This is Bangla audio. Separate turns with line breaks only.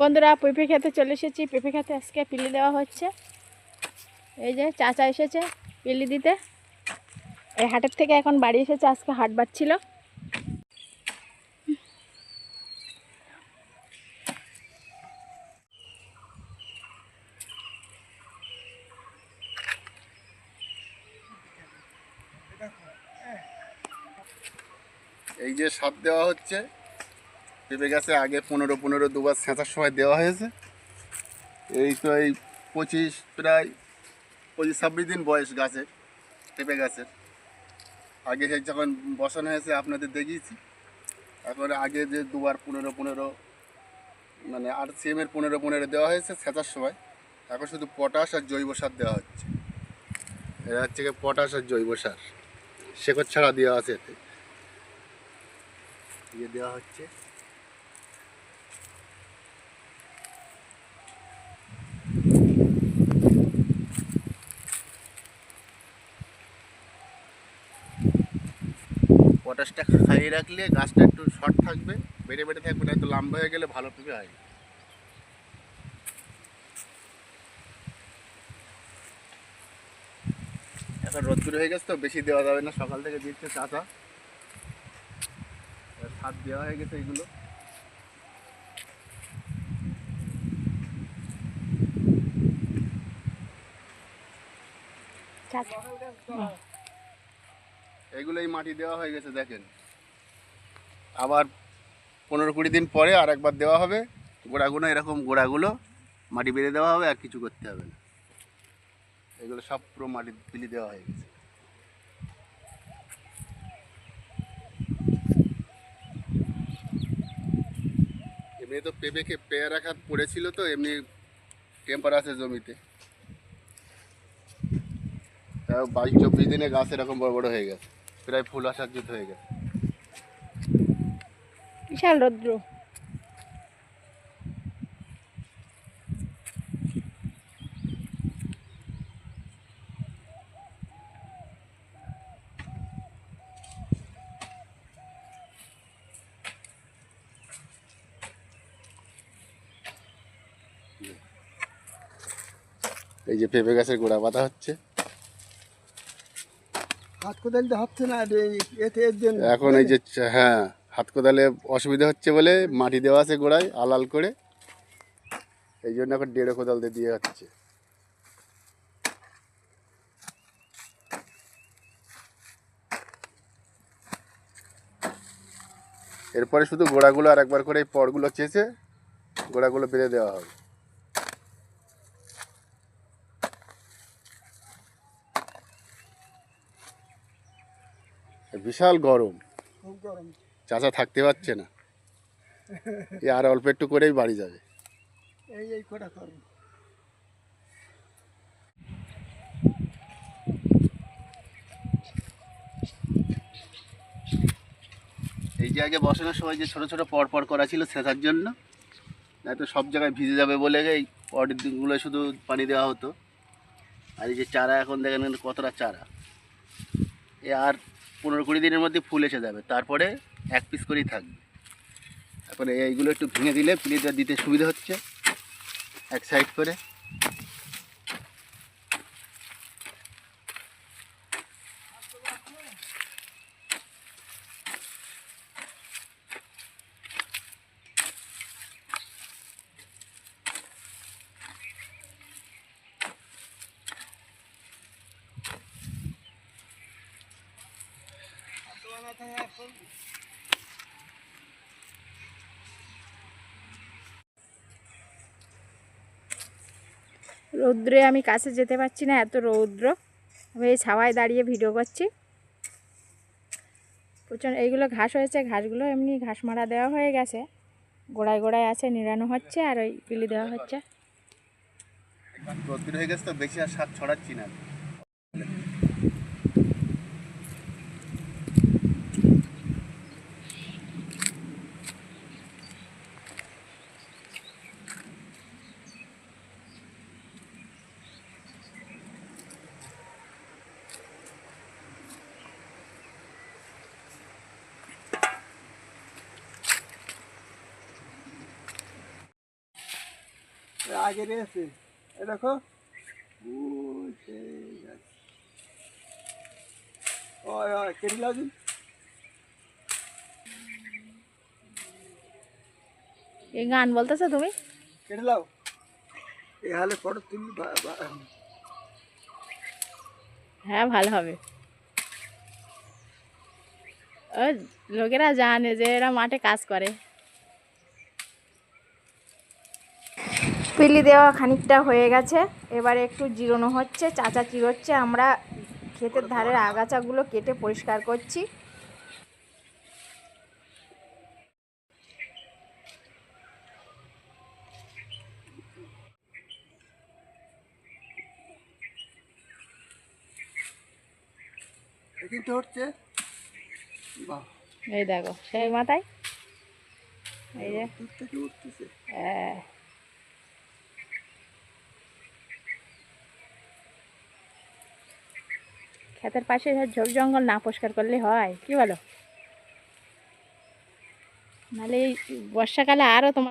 বন্ধুরা, পেঁপে খেতে চলে এসেছি। পেঁপে খেতে আজকে পিলি দেওয়া হচ্ছে। এই যে চাচা এসেছে পিলি দিতে। এই হাটের থেকে এখন বাড়ি এসেছে, আজকে হাট বাড়ছিল।
এই যে সার দেওয়া হচ্ছে পেঁপে গাছে আগে পনেরো পনেরো দুবার সেঁচার সময় দেওয়া হয়েছে। এই তো এই পঁচিশ, প্রায় পঁচিশ, ছাব্বিশ দিন বয়স গাছের পেঁপে গাছের আগে সেই যখন বসানো হয়েছে, আপনাদের দেখিয়েছি। এখন আগে যে দুবার পনেরো পনেরো মানে আর সিএমের পনেরো পনেরো দেওয়া হয়েছে সেচার সময়, এখন শুধু পটাশ আর জৈব সার দেওয়া হচ্ছে। এটা হচ্ছে পটাশ আর জৈব সার। শেকড় ছাড়া দেওয়া আছে এতে। দিয়ে দেওয়া হচ্ছে। পটাশটা খাইয়ে রাখলে গাছটা একটু শর্ট থাকবে, বেড়ে বেড়ে থাকবে না একটু লম্বা হয়ে গেলে ভালো পেঁপে হয় এখন রোদ্দুর হয়ে গেছে তো, বেশি দেওয়া যাবে না, সকাল থেকে দিচ্ছে চাচা। সার দেওয়া হয়ে গেছে এগুলো।
চাচা।
এগুলোই মাটি দেওয়া হয়ে গেছে দেখেন। আবার পনেরো কুড়ি দিন পরে আর একবার দেওয়া হবে। গোড়াগুলো এরকম গোড়াগুলো মাটি বেঁধে দেওয়া হবে আর কিছু করতে হবে না। এগুলো সব পুরো মাটি বিলি দেওয়া হয়ে গেছে। এমনি তো পেঁপেকে পেয়ারা খাত পড়েছিল তো, এমনি টেম্পার আছে জমিতে। বাইশ চব্বিশ দিনে গাছ এরকম বড় বড় হয়ে গেছে, প্রায় ফুল আসার যুদ্ধ হয়ে গেছে।
বিশাল রৌদ্র।
এই যে পেঁপে গাছের গোড়া পাতা হচ্ছে।
হাত কোদাল তো হচ্ছে না এতে এর জন্য।
এখন এই যে হ্যাঁ হাত কোদালে অসুবিধা হচ্ছে বলে মাটি দেওয়া আছে গোড়ায় আলাল করে। এই জন্য এখন দেড় কোদাল দিয়ে দিয়ে হচ্ছে। এরপরে শুধু গোড়াগুলো আর একবার করে এই পরগুলো চেঁচে গোড়াগুলো বেঁধে দেওয়া হবে। বিশাল গরম।
খুব গরম।
চাচা থাকতে পারছে না। আর অল্প একটু করেই বাড়ি যাবে।
এই এই কটা করো।
এই যে আগে বসানোর সময় যে ছোটো ছোটো পর পর করা ছিল সেচার জন্য নয়তো সব জায়গায় ভিজে যাবে বলে এই পরের দিনগুলো শুধু পানি দেওয়া হতো। আর এই যে চারা এখন দেখেন কতটা চারা। এ আর পনেরো কুড়ি দিনের মধ্যে ফুল এসে যাবে। তারপরে এক পিস করেই থাকবে। তারপরে এইগুলো একটু ভেঙে দিলে প্লেটটা দিতে সুবিধা হচ্ছে। এক সাইড করে।
রৌদ্রে আমি কাছে যেতে পারছি না, এত রৌদ্র। আমি এই ছাওয়ায় দাঁড়িয়ে ভিডিও করছি। প্রচণ্ড এইগুলো ঘাস হয়েছে, ঘাসগুলো এমনি ঘাস মারা দেওয়া হয়ে গেছে। গোড়ায় গোড়ায় আছে নিরানো হচ্ছে, আর ওই পিলি দেওয়া হচ্ছে।
হয়ে গেছে তো, বেশি আর ছড়াচ্ছি না।
আগে রয়েছে এ দেখো। ওই ওই ওই কেটে লাও
এই গান বলতেছো তুমি?
কেটে লাও এই হালে ফটো বা-
হ্যাঁ ভালো হবে। লোকেরা জানে যে এরা মাঠে কাজ করে। পিলি দেওয়া খানিকটা হয়ে গেছে। এবারে একটু জিরোনো হচ্ছে চাচা চিরোচ্ছে আমরা ক্ষেতের ধারের আগাছাগুলো কেটে পরিষ্কার করছি।
কিন্তু হচ্ছে?
এই দেখো সেই মাথায়? এই যে? হ্যাঁ। ক্ষেতের পাশে ঝোপ জঙ্গল না পরিষ্কার করলে হয়, কি বলো? নাহলে এই বর্ষাকালে আরও তোমার